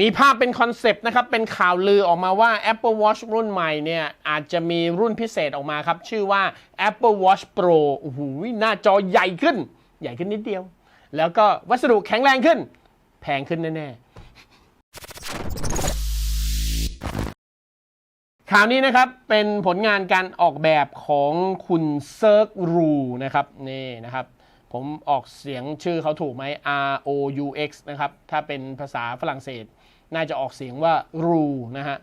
มีภาพเป็นคอนเซปต์นะครับ เป็นข่าวลือออกมาว่า Apple Watch รุ่นใหม่เนี่ย อาจจะมีรุ่นพิเศษออกมาครับ ชื่อว่า Apple Watch Pro โอ้โหหน้าจอใหญ่ขึ้น ใหญ่ขึ้นนิดเดียว แล้วก็วัสดุแข็งแรงขึ้น แพงขึ้นแน่ ๆ ข่าวนี้นะครับ เป็นผลงานการออกแบบของคุณเซิร์กรูนะครับ นี่นะครับ ผมออกเสียงชื่อเขาถูกไหม R O U X นะครับ ถ้าเป็นภาษาฝรั่งเศส น่าจะออกเสียงว่ารูนะฮะ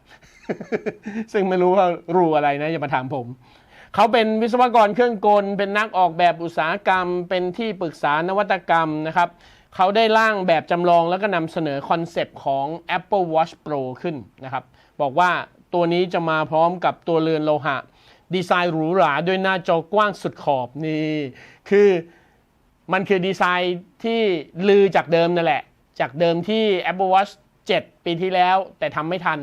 ซึ่งไม่รู้ว่ารูอะไรนะ อย่ามาถามผม เขาเป็นวิศวกรเครื่องกล เป็นนักออกแบบอุตสาหกรรม เป็นที่ปรึกษานวัตกรรมนะครับ เขาได้ร่างแบบจำลองแล้วก็นำเสนอคอนเซปต์ของ Apple Watch Pro ขึ้นนะครับ บอกว่าตัวนี้จะมาพร้อมกับตัวเรือนโลหะ ดีไซน์หรูหราด้วยหน้าจอกว้างสุดขอบนี่คือ มันคือดีไซน์ที่ลือจากเดิมนั่นแหละ จากเดิมที่ Apple Watch 7 ปีที่แล้ว แต่ทำไม่ทัน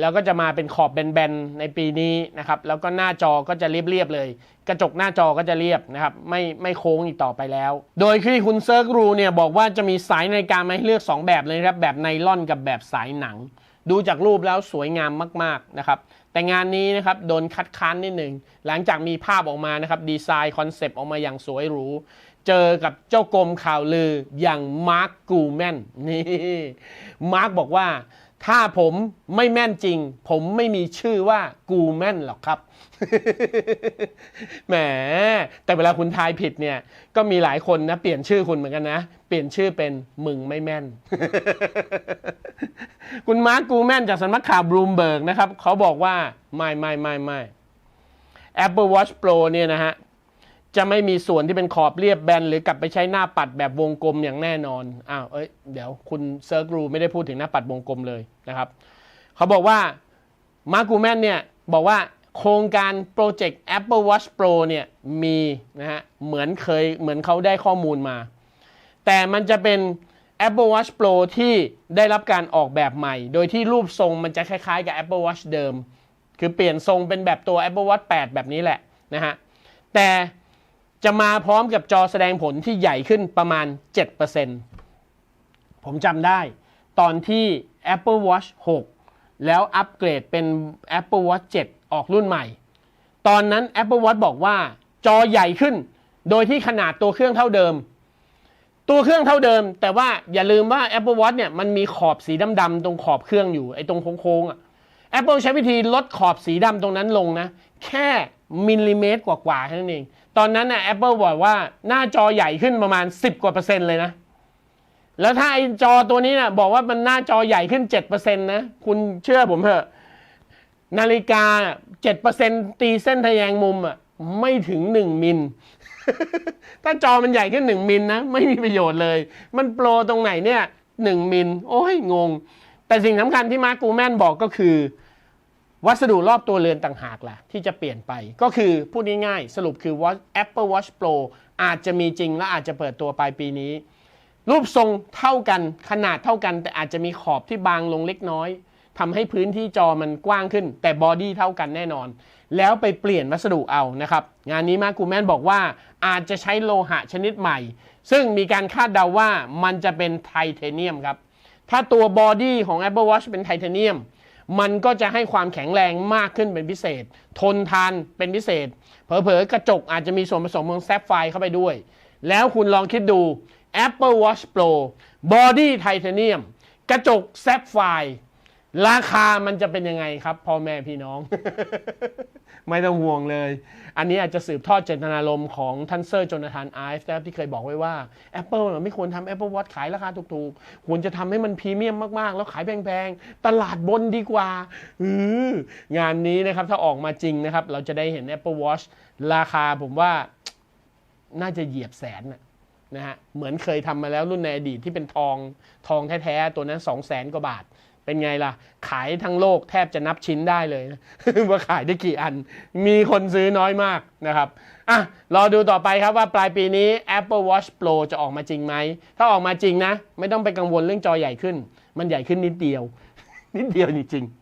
แล้วก็จะมาเป็นขอบแบนๆ ในปีนี้นะครับ แล้วก็หน้าจอก็จะเรียบๆเลย กระจกหน้าจอก็จะเรียบนะครับ ไม่ไม่โค้งอีกต่อไปแล้ว โดยที่คุณเซิร์กรูเนี่ยบอกว่าจะมีสายนาฬิกามาให้เลือก 2 แบบเลยครับ แบบไนล่อนกับแบบสายหนัง ดูจากรูปแล้วสวยงามมากๆนะครับแต่งานนี้นะครับโดนคัดค้านนิดหนึ่ง หลังจากมีภาพออกมานะครับดีไซน์คอนเซปต์ออกมาอย่างสวยหรู เจอกับเจ้ากรมข่าวลืออย่างมาร์กกูแมนนี่มาร์กบอกว่า ถ้าผมไม่แม่นจริง ผมไม่มีชื่อว่ากูแม่นหรอกครับแหมแต่เวลาคุณทายผิดเนี่ย ก็มีหลายคนนะ เปลี่ยนชื่อคุณเหมือนกันนะ เปลี่ยนชื่อเป็นมึงไม่แม่น คุณมาร์กกูแมนจากสำนักข่าวบลูมเบิร์กนะครับ เขาบอกว่าไม่ไม่ไม่ไม่ Apple Watch Pro เนี่ยนะฮะ จะไม่มีส่วนที่เป็นขอบเรียบแบน หรือกลับไปใช้หน้าปัดแบบวงกลมอย่างแน่นอนอ้าวเอ้ยเดี๋ยวคุณเซิร์กรูไม่ได้พูดถึงหน้าปัดวงกลมเลยนะครับ เขาบอกว่ามาร์กูแมนเนี่ยบอกว่าโครงการโปรเจกต์ Apple Watch Pro เนี่ยมีนะฮะเหมือนเคยเหมือนเขาได้ข้อมูลมา แต่มันจะเป็น Apple Watch Pro ที่ได้รับการออกแบบใหม่ โดยที่รูปทรงมันจะคล้ายๆกับ Apple Watch เดิม คือเปลี่ยนทรงเป็นแบบตัว Apple Watch 8 แบบนี้แหละนะฮะแต่ จะมาพร้อมกับจอแสดงผลที่ใหญ่ขึ้นประมาณ 7%ผมจำได้ ตอนที่ Apple Watch 6 แล้วอัปเกรดเป็น Apple Watch 7 ออกรุ่นใหม่ ตอนนั้น Apple Watch บอกว่าจอใหญ่ขึ้น โดยที่ขนาดตัวเครื่องเท่าเดิม ตัวเครื่องเท่าเดิม แต่ว่าอย่าลืมว่า Apple Watch เนี่ยมันมีขอบสีดำๆตรงขอบเครื่องอยู่ไอ้ตรงโค้งๆอะ Apple ใช้วิธีลดขอบสีดำตรงนั้นลงนะ แค่ มิลลิเมตรกว่าๆแค่นั้นเอง ตอนนั้นนะ Apple บอกว่าหน้าจอใหญ่ขึ้นประมาณ 10 กว่าเปอร์เซ็นต์เลยนะ แล้วถ้าไอ้จอตัวนี้นะบอกว่ามันหน้าจอใหญ่ขึ้น7%นะ คุณเชื่อผมเถอะ นาฬิกา7%ตีเส้นทะแยงมุมอะไม่ถึง 1 มิล ถ้าจอมันใหญ่ขึ้น 1 มิลนะ ไม่มีประโยชน์เลย มันโปรตรงไหนเนี่ย 1 มิล โอ้ยงง แต่สิ่งสำคัญที่มาร์กูแมนบอกก็คือ วัสดุรอบตัวเรือนต่างหากล่ะที่จะเปลี่ยนไป ก็คือพูดง่ายๆสรุปคือว่า Apple Watch Pro อาจจะมีจริงและอาจจะเปิดตัวปลายปีนี้ รูปทรงเท่ากันขนาดเท่ากัน แต่อาจจะมีขอบที่บางลงเล็กน้อยทำให้พื้นที่จอมันกว้างขึ้น แต่บอดี้เท่ากันแน่นอน แล้วไปเปลี่ยนวัสดุเอานะครับ งานนี้มาร์กูแมนบอกว่าอาจจะใช้โลหะชนิดใหม่ ซึ่งมีการคาดเดาว่ามันจะเป็นไทเทเนียมครับถ้าตัวบอดี้ของ Apple Watch เป็นไทเทเนียม มันก็จะให้ความแข็งแรงมากขึ้นเป็นพิเศษ ทนทานเป็นพิเศษ เผลอๆ กระจกอาจจะมีส่วนผสมของแซฟไฟร์เข้าไปด้วย แล้วคุณลองคิดดู Apple Watch Pro Body Titanium กระจกแซฟไฟ ร์ราคามันจะเป็นยังไงครับพ่อแม่พี่น้อง ไม่ต้องห่วงเลย อันนี้อาจจะสืบทอดเจตนารมณ์ของท่านเซอร์โจนาธานไอฟ์นะครับที่เคยบอกไว้ว่า Apple เนี่ยไม่ควรทำ Apple Watch ขายราคาถูกๆ ควรจะทำให้มันพรีเมียมมากๆ แล้วขายแพงๆ ตลาดบนดีกว่าอืองานนี้นะครับถ้าออกมาจริงนะครับ เราจะได้เห็น Apple Watch ราคาผมว่าน่าจะเหยียบแสนน่ะนะฮะเหมือนเคยทำมาแล้วรุ่นในอดีตที่เป็นทองทองแท้ๆตัวนั้น2 0 0แสนกว่าบาท เป็นไงล่ะ ขายทั้งโลกแทบจะนับชิ้นได้เลยนะว่าขายได้กี่อัน มีคนซื้อน้อยมากนะครับอะรอดูต่อไปครับว่าปลายปีนี้ Apple Watch Pro จะออกมาจริงไหม ถ้าออกมาจริงนะ ไม่ต้องไปกังวลเรื่องจอใหญ่ขึ้น มันใหญ่ขึ้นนิดเดียว นิดเดียวจริงๆ